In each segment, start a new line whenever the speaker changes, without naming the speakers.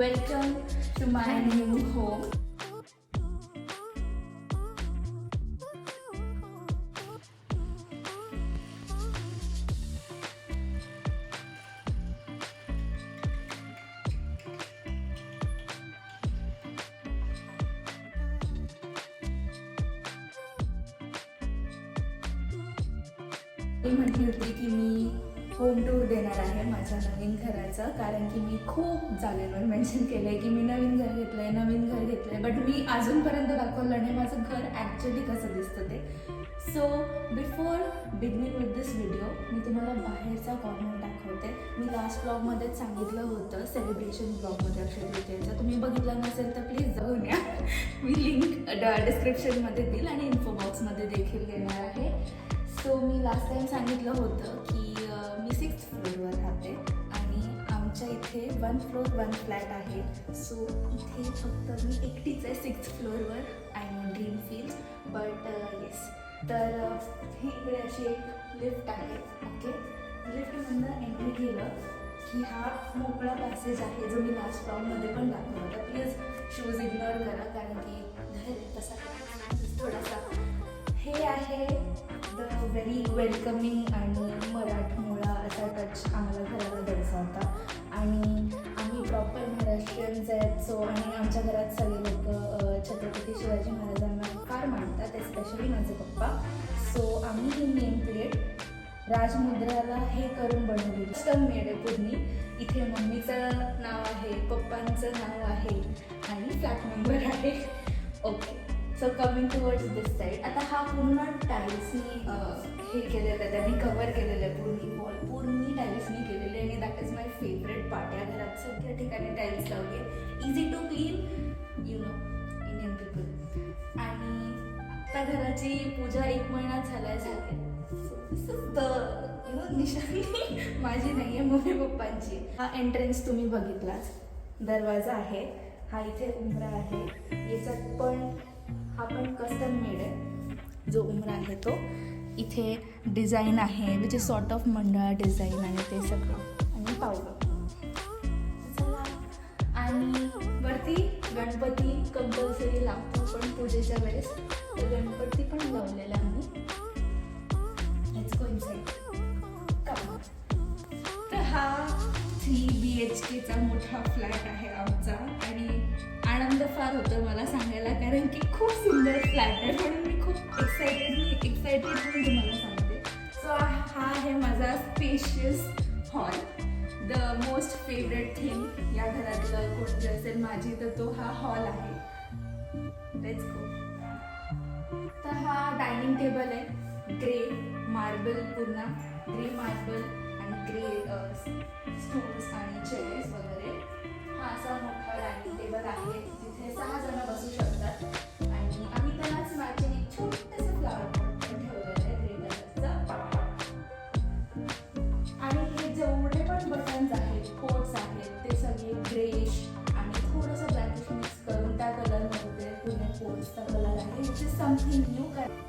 Welcome to my new home. मी म्हटली होती की मी होम टूर देणार आहे माझ्या नवीन घराचं. कारण की मी खूप जागेवर मेन्शन केलं आहे की मी नवीन घर घेतलं आहे नवीन घर घेतलं आहे बट मी अजूनपर्यंत दाखवलं नाही माझं घर ॲक्च्युली कसं दिसतं ते. So before beginning with this video मी तुम्हाला बाहेरचा कॉर्नर दाखवते. मी लास्ट ब्लॉगमध्येच सांगितलं होतं सेलिब्रेशन ब्लॉगमध्ये अक्षय तृतीयेचं तुम्ही बघितलं नसेल तर प्लीज जाऊन या. मी लिंक डिस्क्रिप्शनमध्ये देईल आणि इन्फो बॉक्समध्ये देखील देणार आहे. सो मी लास्ट टाईम सांगितलं होतं की मी सिक्स फ्लोअरवर राहते आणि आमच्या इथे वन फ्लोअर वन फ्लॅट आहे. सो इथे फक्त मी एकटीच आहे six फ्लोअरवर. I know dream feel but yes तर uh, हे ही इकडे अशी एक लिफ्ट आहे. ओके लिफ्टमधनं एंट्री केलं की हा मोकळा पॅसेज आहे जो मी लास्ट राऊंडमध्ये पण दाखवला. होता प्लीज शूज इग्नोर करा कारण की धैर्य तसा थोडासा. हे आहे द व्हेरी वेलकमिंग आणि मराठी असा टच आम्हाला घराला द्यायचा होता. आणि आम्ही प्रॉपर महाराष्ट्रीयन्स आहेत सो आणि आमच्या घरात सगळे लोक छत्रपती शिवाजी महाराजांना फार मानतात एस्पेशली माझे पप्पा. सो आम्ही ही नेम प्लेट राजमुद्राला हे करून बनवली. कस्टम मेड आहे पूर्णी. इथे मम्मीचं नाव आहे पप्पांचं नाव आहे आणि फ्लॅट नंबर आहे. Okay so coming towards this side आता हा पूर्ण टाईल्सनी हे केलेलं आहे त्यांनी कवर केलेलं आहे पूर्ण वॉल पूर्ण टाईल्सनी केलेली आहे. आणि that is my favourite part या घरात सगळ्या ठिकाणी टाईल्स आहे easy to clean you know Indian people आणि त्या घराची पूजा एक महिना झालाय फक्त यु नो निशाणी माझी नाही आहे मम्मी पप्पांची. हा एंट्रन्स तुम्ही बघितलाच. दरवाजा आहे. हा इथे उमरा आहे. याच्यात पण हा पण कस्टम मेड आहे. जो उमरा आहे तो. इथे डिझाईन आहे विच इज सॉर्ट ऑफ मंडळ डिझाईन आहे ते सगळं. आणि पावलं आणि वरती गणपती कंपल्सरी लावतो पण पूजेच्या वेळेस. तर गणपती पण लावलेला आम्ही. तर हा थ्री बी एच केचा मोठा फ्लॅट आहे आमचा. आणि आनंद फार होतो मला सांगायला कारण की खूप सुंदर फ्लॅट आहे म्हणून मी खूप एक्सायटेड मी एक्सायटेड म्हणून तुम्हाला सांगते. सो हा आहे माझा spacious hall the most favourite thing या घरातलं कोणती असेल माझी तर तो हा हॉल आहे. लेट्स गो तर हा डायनिंग टेबल आहे. ग्रे मार्बल पूर्ण. ग्रे मार्बल uh, आणि ग्रे स्टूल्स आणि चेअर्स वगैरे. हा असा डायनिंग टेबल आहे. तिथे सहा जण बसू शकतात. आणि आम्ही त्यालाच मॅचिंग एक छोटंसं फ्लावर पॉट पण ठेवलेलं आहे ग्रे कलरचं आणि हे जेवढे पण बटन्स आहेत कोट्स आहेत ते सगळे ग्रेश आणि थोडंसं ब्लॅकिश मिक्स करून त्या कलरमध्ये पुणे कोट्सचा कलर आहे. विच इज समथिंग न्यू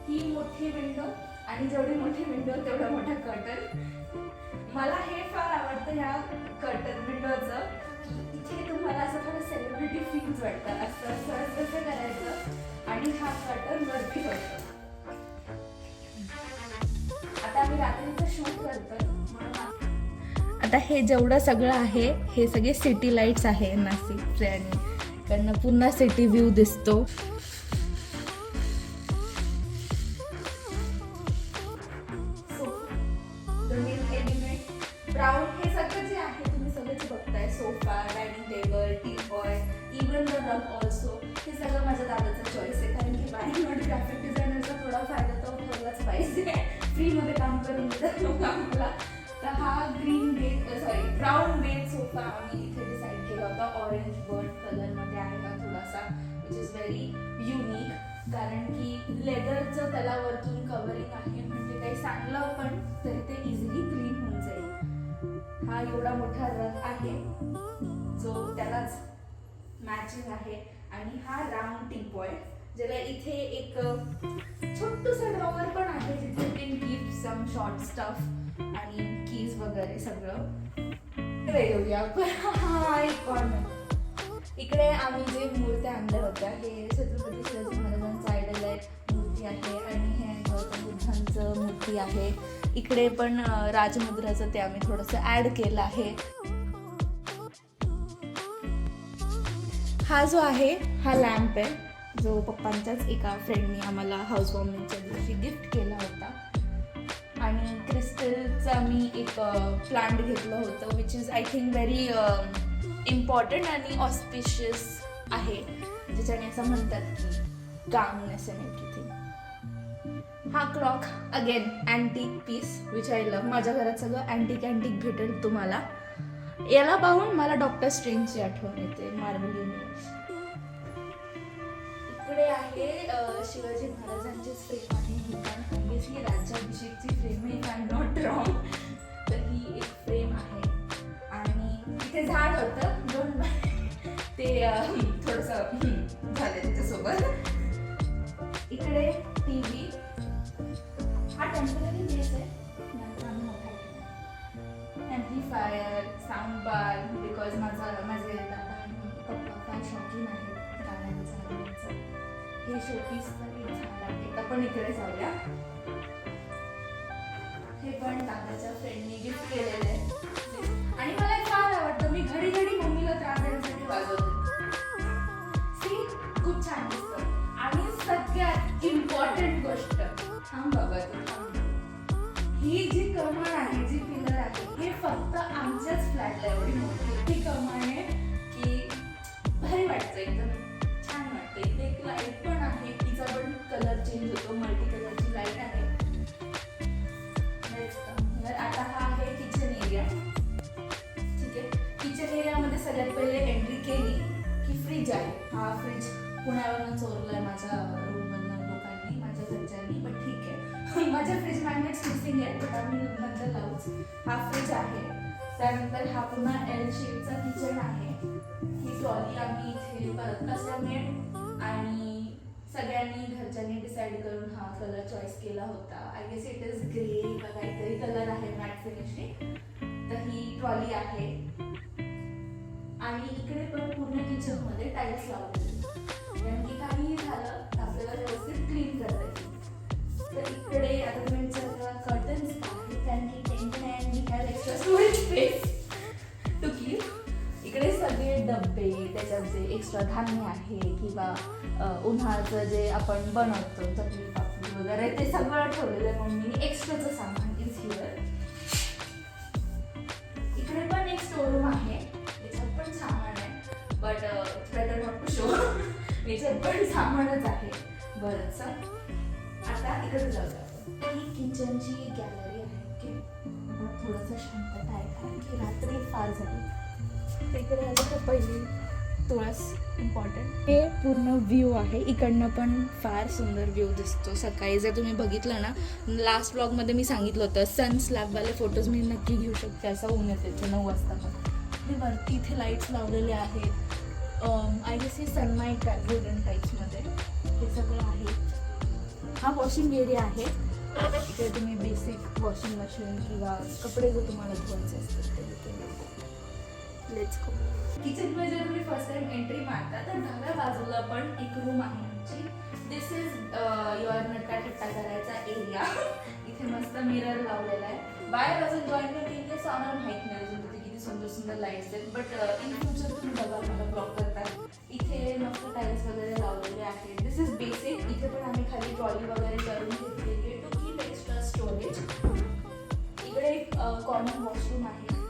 ही मोठी विंडो आणि जेवढी मोठी विंडो तेवढा मोठा कर्टन मला हे फार आवडतं ह्या कर्टन विंडोचं की इथे तुम्हाला असं थोडं सेलिब्रिटी फील्स वाटतं असं असं असं कसं करायचं आणि हा कर्टन वरती होतो आता आम्ही रात्रीचं शूट करतो आता हे जेवढं सगळं आहे हे सगळे सिटी लाईट्स आहे नाशिकचे आणि त्यांना पुन्हा सिटी व्ह्यू दिसतो. बेड आम्ही इथे डिसाईड केला होता. ऑरेंज बर्ड कलरमध्ये आहे का थोडासा विच इज व्हेरी युनिक कारण की लेदरचं त्याला वरतून कवरिंग आहे म्हणजे काही सांगलं पण तरी ते इझिली क्लीन होऊन जाईल. हा एवढा मोठा रंग आहे. जो त्यालाच मॅचिंग आहे. आणि हा राऊंड टी पॉईंट ज्याला इथे एक छोटूसा ड्रॉवर पण आहे जिथे can keep some short stuff आणि कीज वगैरे सगळं. इकडे येऊया आपण कॉर्नर इकडे आम्ही जे मूर्त्या आणल्या होत्या हे छत्रपती शिवाजी महाराजांचं आयडल आहे मूर्ती आहे आणि हे गौतम बुद्धांचं मूर्ती आहे. इकडे पण राजमुद्राचं ते आम्ही थोडंसं ॲड केलं आहे. हा जो आहे हा लॅम्प आहे. जो पप्पांच्याच एका फ्रेंडनी आम्हाला हाऊस वॉर्मिंगच्या दिवशी गिफ्ट केला होता. आणि क्रिस्टलचं मी एक प्लांट घेतलं होतं which is I think very important आणि ऑस्पिशियस आहे. ज्याच्याने असं म्हणतात की कामनेस अँड एव्हरीथिंग हा clock again antique piece which I love माझ्या घरात सगळं अँटिक अँटिक भेटेल तुम्हाला. याला पाहून मला डॉक्टर स्ट्रेंजची आठवण येते मार्बल युनिवर्स इकडे आहे शिवाजी महाराजांची फ्रेम आहे ही पण. ऑब्विसली राज्याभिषेकची फ्रेम आहे आय नॉट रॉंग तर ही एक फ्रेम आहे. आणि तिथे झाड होतं दोन ते अ, थोडंसं झालं त्याच्यासोबत. इकडे टी व्ही हा टेंपररी बेस आहे. नंतर ॲम्प्लिफायर साऊंड बार बिकॉज माझा माझे दादा पप्पा काय शौकीन आहे हे शोपीस पण छान झाड आहे आपण इकडे जाऊया. हे पण दादाच्या फ्रेंडनी गिफ्ट केलेलं आहे. आणि मला हे फार आवडतं मी घडी घडी मम्मीला त्रास देण्यासाठी वाजवते. सी खूप छान दिसतं. आणि सगळ्यात इम्पॉर्टंट गोष्ट थांब बाबा तू ही जी कमान आहे जी पिलर आहे हे फक्त आमच्याच फ्लॅटला एवढी मोठी कमान आहे की भारी वाटतं एकदम. वाटतं इथे एक लाइट पण आहे. तिचा पण कलर चेंज होतो. मल्टी कलरची लाइट आहे. आता हा आहे किचन एरिया ठीक आहे. किचन एरियामध्ये सगळ्यात पहिले एंट्री केली की फ्रीज आहे. हा फ्रीज पुण्यावरून चोरलाय माझ्या रूममधनं लोकांनी माझ्या घरच्यांनी पण ठीक आहे. माझ्या फ्रीज मॅग्नेट्स मिसिंग आहे पण आम्ही नंतर लावूच. हा फ्रीज आहे. त्यानंतर हा पुन्हा एल शेपचा किचन आहे. ही ट्रॉली आम्ही इथे परत असल्यामुळे आणि सगळ्यांनी घरच्यांनी डिसाईड करून हा कलर चॉईस केला होता. I guess it is grey का काहीतरी कलर आहे मॅट फिनिशने तर ही ट्रॉली आहे. आणि इकडे पण पूर्ण किचनमध्ये टाईल्स लावले कारण की काहीही झालं आपल्याला व्यवस्थित क्लीन करतात धान्य आहे किंवा उन्हाळ्याचं जे आपण बनवतो चकली पापडी वगैरे ते सगळं ठेवलेलं आहे. मम्मीने एक्स्ट्राचं सामान इज हिअर इकडे पण एक स्टोरूम आहे. त्याच्यात पण सामान आहे. But better not to show याच्यात पण सामानच आहे. बरंच आता इकडे जाऊया ही किचनची गॅलरी आहे की थोडंसं शांतता आहे कारण की रात्री फार झाली. इकडे आलं तर पहिली? तुळस इम्पॉर्टंट हे पूर्ण व्ह्यू आहे. इकडनं पण फार सुंदर व्ह्यू दिसतो. सकाळी जर तुम्ही बघितलं ना लास्ट ब्लॉगमध्ये मी सांगितलं होतं सन स्लॅबवाले फोटोज मी नक्की घेऊ शकते असं ऊन येते ते नऊ वाजता पण. वरती इथे लाईट्स लावलेले आहेत. Um, आय गेस हे सनलाईट आहे गोल्डन टाईप्समध्ये हे सगळं आहे. हा वॉशिंग एरिया आहे. इकडे तुम्ही बेसिक वॉशिंग मशीन किंवा कपडे जर तुम्हाला धुवायचे असतील ते लेट्स गो किचनमध्ये जर तुम्ही फर्स्ट टाइम एंट्री मारता तर डाव्या बाजूला पण एक रूम आहे आमची. दिस इज युअर नटका ठट्टा करायचा एरिया इथे मस्त मिरर लावलेला आहे. बाहेर अजून जॉईन नाही केली आहे आम्हाला माहीत नाही अजून. तिथे किती सुंदर सुंदर लाईट्स आहेत. बट इन फ्युचर तुम्ही बघा मला ब्लॉक करता. इथे मस्त टाईल्स वगैरे लावलेले आहेत. दिस इज बेसिक इथे पण आम्ही खाली ट्रॉली वगैरे करून घेतलेली आहे टू कीप एक्स्ट्रा स्टोरेज इकडे एक uh, कॉमन वॉशरूम आहे.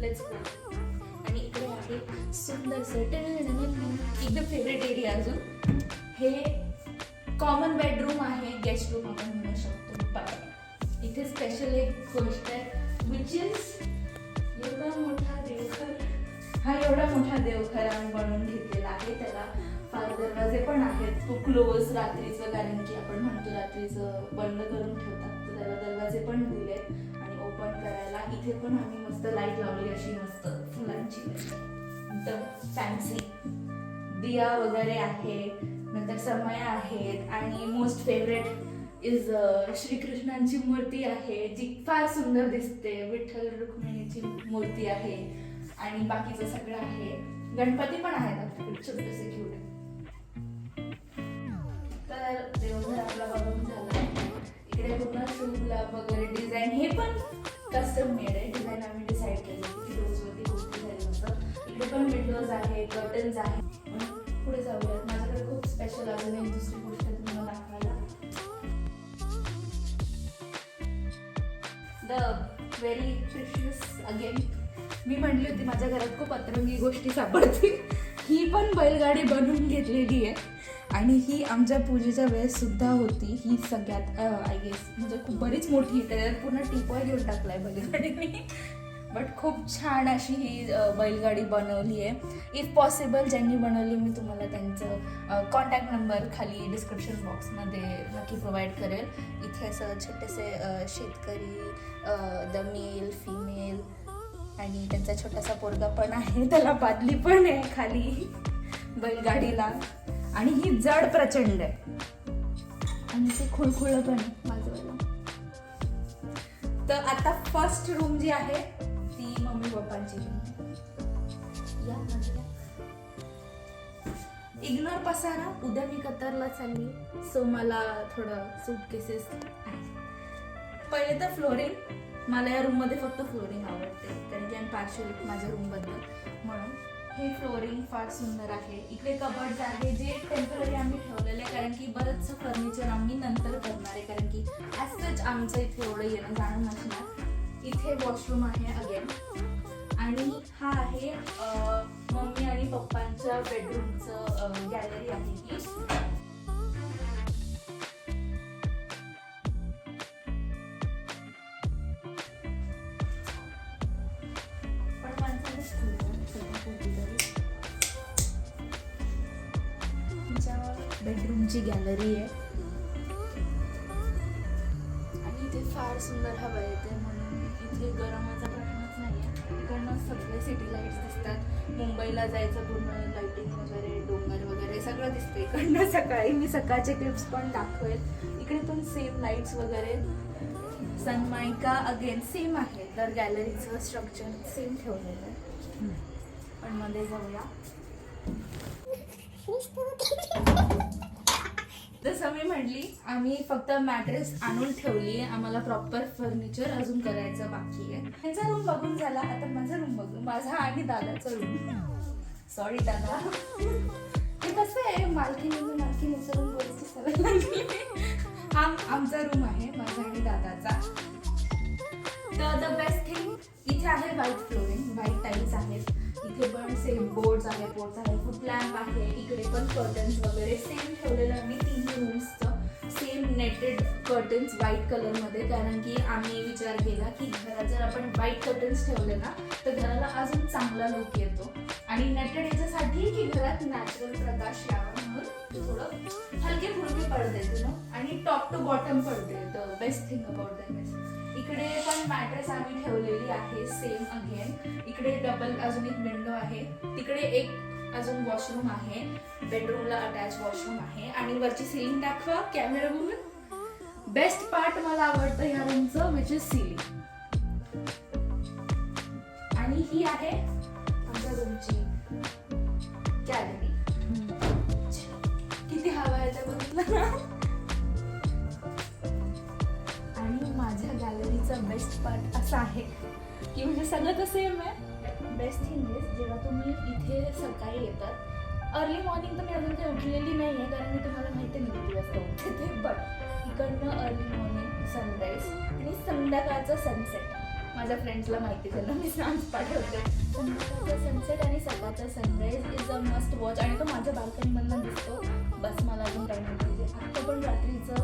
लेट्स गो आणि इकडे आहे सुंदर एकदम फेवरेट एरिया अजून. हे कॉमन बेडरूम आहे गेस्ट रूम आपण म्हणू शकतो. इथे स्पेशल एक गोष्ट आहे विच इज एवढा मोठा देवघर. हा एवढा मोठा देवघर आम्ही बनवून घेतलेला आहे. त्याला फार दरवाजे पण आहेत. तो क्लोज रात्रीचं कारण की आपण म्हणतो रात्रीचं बंद करून ठेवतात. तर त्याला दरवाजे पण दिले ओपन करायला. इथे पण आम्ही मस्त लाइट लावली अशी मस्त फुलांची. एकदम फॅन्सी दिया वगैरे आहे नंतर समया आहेत आणि मोस्ट फेवरेट इज श्रीकृष्णांची मूर्ती आहे जी फार सुंदर दिसते. विठ्ठल रुक्मिणीची मूर्ती आहे आणि बाकीचं सगळं आहे. गणपती पण आहेत आपल्याकडे छोटेसे क्यूट तर देवघर आपला बघून झाला. इकडे पूर्ण गुलाब वगैरे डिझाईन हे पण कस्टम मेड आहे. डिझाईन आम्ही डिसाईड केली. की रोजवरती कुठे जाईल असं इकडे पण विंडोज आहे कर्टन्स आहे. पुढे जाऊयात. माझ्याकडे खूप स्पेशल अजून एक दुसरी गोष्ट तुम्हाला दाखवायला. द व्हेरी प्रिशियस अगेन मी म्हणली होती माझ्या घरात खूप अतरंगी गोष्टी सापडतील. ही पण बैलगाडी बनवून घेतलेली आहे. आणि ही आमच्या पूजेच्या वेळेससुद्धा होती. ही सगळ्यात आय गेस म्हणजे खूप बरीच मोठी आहे. त्याच्यात पूर्ण टिपॉय घेऊन टाकलाय बैलगाडीने बट खूप छान अशी ही बैलगाडी बनवली आहे. इफ पॉसिबल ज्यांनी बनवली मी तुम्हाला त्यांचं कॉन्टॅक्ट नंबर खाली डिस्क्रिप्शन बॉक्समध्ये नक्की प्रोव्हाइड करेल. इथे असं छोटेसे शेतकरी द मेल फिमेल आणि त्यांचा छोटासा पोरगा पण आहे. त्याला बादली पण आहे खाली बैलगाडीला. आणि ही जड प्रचंड आहे. आणि ते खुळखुळ पण आहे तर आता फर्स्ट रूम जी आहे ती मम्मी पप्पांची रूम इग्नोर पसारा उद्या मी कतारला चालली सो मला थोडं सूटकेसेस पहिले तर फ्लोरिंग मला या रूममध्ये फक्त फ्लोरिंग आवडते कारण की आम्ही पार्शल माझ्या रूमबद्दल म्हणून. हे फ्लोरिंग फार सुंदर आहे. इकडे कबर्ड्स आहे जे टेंपररी आम्ही ठेवलेले आहे कारण की बरंचसं फर्निचर आम्ही नंतर करणार आहे. कारण की ॲज सच आमचं इथे एवढं येणं जाणं नसणार. इथे वॉशरूम आहे अगेन आणि हा आहे मम्मी आणि पप्पांच्या बेडरूमचं गॅलरी आहे ही. त्यांची गॅलरी आहे. आणि इथे फार सुंदर हवा येते म्हणून इथे गरमाचा प्रश्नच नाही आहे. इकडनं सगळे सिटी लाईट्स दिसतात. मुंबईला जायचं पूर्ण लाईटिंग वगैरे डोंगर वगैरे सगळं दिसतं. इकडनं सकाळी मी सकाळचे क्लिप्स पण दाखवेल. इकडे पण सेम लाईट्स वगैरे. सनमायका अगेन सेम आहे. तर गॅलरीचं स्ट्रक्चर सेम ठेवलेलं आहे. पण मध्ये जाऊया. जसं मी म्हटली आम्ही फक्त मॅट्रेस आणून ठेवली आहे आम्हाला प्रॉपर फर्निचर अजून करायचं बाकी आहे. त्यांचा रूम बघून झाला आता माझा रूम बघून माझा आणि दादाचा रूम सॉरी दादा. हे कसं आहे? मालकीने मालकीनेचा रूम बोलायची सवय लागली हा आमचा रूम आहे माझा आणि दादाचा. तर द बेस्ट थिंग इथे आहे व्हाईट फ्लोर सेम बोर्ड्स आहे बोर्ड आहे फुट लॅम्प आहे इकडे पण कर्टन्स वगैरे सेम ठेवलेलं आम्ही तीन रूम्सचं सेम नेटेड कर्टन्स व्हाईट कलरमध्ये कारण की आम्ही विचार केला की घरात जर आपण व्हाईट कर्टन्स ठेवले ना तर घराला अजून चांगला लुक येतो. आणि नेटेड याच्यासाठी की घरात नॅचरल प्रकाश यावा म्हणून थोडं हलके फुलके पडदे तुला आणि टॉप टू बॉटम पडते the best thing about that इकडे पण मॅट्रेस आम्ही ठेवलेली आहे सेम अगेन इकडे डबल अजून एक विंडो आहे. तिकडे एक अजून वॉशरूम आहे. बेडरूमला अटॅच वॉशरूम आहे. आणि वरची सिलिंग दाखवा कॅमेरा बघून बेस्ट पार्ट मला आवडतं ह्या रूमचं विच इज सिलिंग आणि ही आहे आमच्या रूमची गॅलरी आणि माझ्या गॅलरीचा बेस्ट पार्ट असा आहे की म्हणजे सगळं तर सेम आहे बेस्ट थिंग इज जेव्हा तुम्ही इथे सकाळी येतात अर्ली मॉर्निंग तर मी अजून काही उठलेली नाही आहे कारण मी तुम्हाला माहिती नाही किती वाजता उठते ते बट इकडनं अर्ली मॉर्निंग सनराईज आणि संध्याकाळचं सनसेट माझ्या फ्रेंड्सला माहिती त्यांना मी सांग पाठवते. संध्याकाळचं सनसेट आणि सकाळचं sunrise is a must watch आणि तो माझ्या बाल्कनीमधनं दिसतो. बस मला अजून काही नाही पाहिजे आता पण रात्रीचं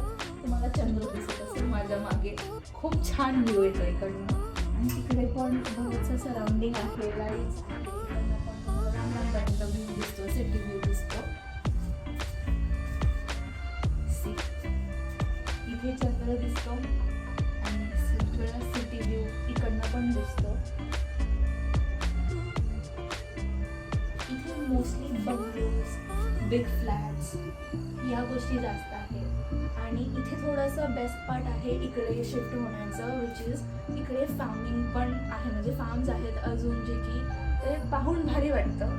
तुम्हाला चंद्र दिसत असेल माझ्या मागे. खूप छान व्ह्यू येतो इकडनं. आणि तिकडे पण बरंचसं सराउंडिंग आहे लाईट्स व्ह्यू दिसतो सिटी व्ह्यू दिसतो सी इथे चंद्र दिसतो आणि सगळं सिटी व्ह्यू इकडनं पण दिसतो. इथे मोस्टली बंगलोज बिग फ्लॅट्स या गोष्टी जास्त आहेत. आणि इथे थोडंसं बेस्ट पार्ट आहे इकडे शिफ्ट होण्याचं विच इज इकडे फार्मिंग पण आहे. म्हणजे फार्म्स आहेत अजून जे की ते पाहून भारी वाटतं.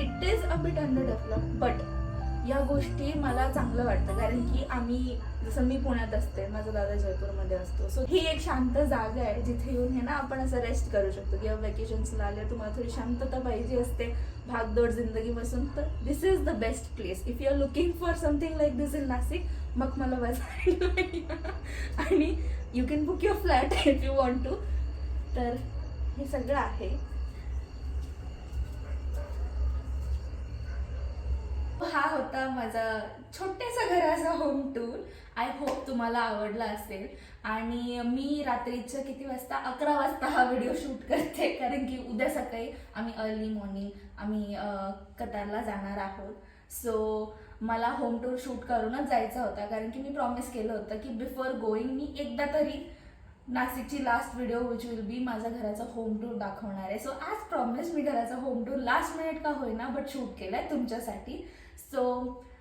It is a bit under develop but या गोष्टी मला चांगलं वाटतं. कारण की आम्ही जसं मी पुण्यात असते माझा दादा जयपूरमध्ये असतो. सो ही एक शांत जागा आहे जिथे येऊन हे ना आपण असं रेस्ट करू शकतो. किंवा वेकेशन्सला आले तुम्हाला थोडी शांतता पाहिजे असते. भागदौड जिंदगीपासून. तर this is the best place if you are looking for something like this in Nashik मग मला बसायला आणि you can book your flat if you want to तर हे सगळं आहे. होता माझा छोट्यासा घराचा होम टूर आय होप तुम्हाला आवडला असेल. आणि मी रात्रीच्या किती वाजता? अकरा वाजता हा व्हिडिओ शूट करते. कारण की उद्या सकाळी आम्ही अर्ली मॉर्निंग आम्ही कतारला जाणार आहोत. सो मला होम टूर शूट करूनच जायचा होता. कारण की मी प्रॉमिस केलं होतं की बिफोर गोईंग मी एकदा तरी नाशिकची last video which will be माझ्या घराचा होम टूर दाखवणार आहे. सो आज प्रॉमिस मी घराचा होम टूर लास्ट मिनिट का होईना बट शूट केलं आहे तुमच्यासाठी. So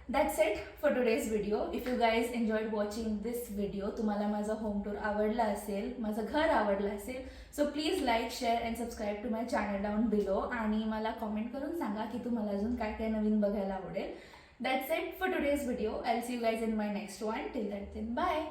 that's it for today's video if you guys enjoyed watching this video तुम्हाला माझा होम टूर आवडला असेल माझं घर आवडलं असेल so please like share and subscribe to my channel down below आणि मला कॉमेंट करून सांगा की तुम्हाला अजून काय काय नवीन बघायला आवडेल. That's it for today's video I see you guys in my next one till that then bye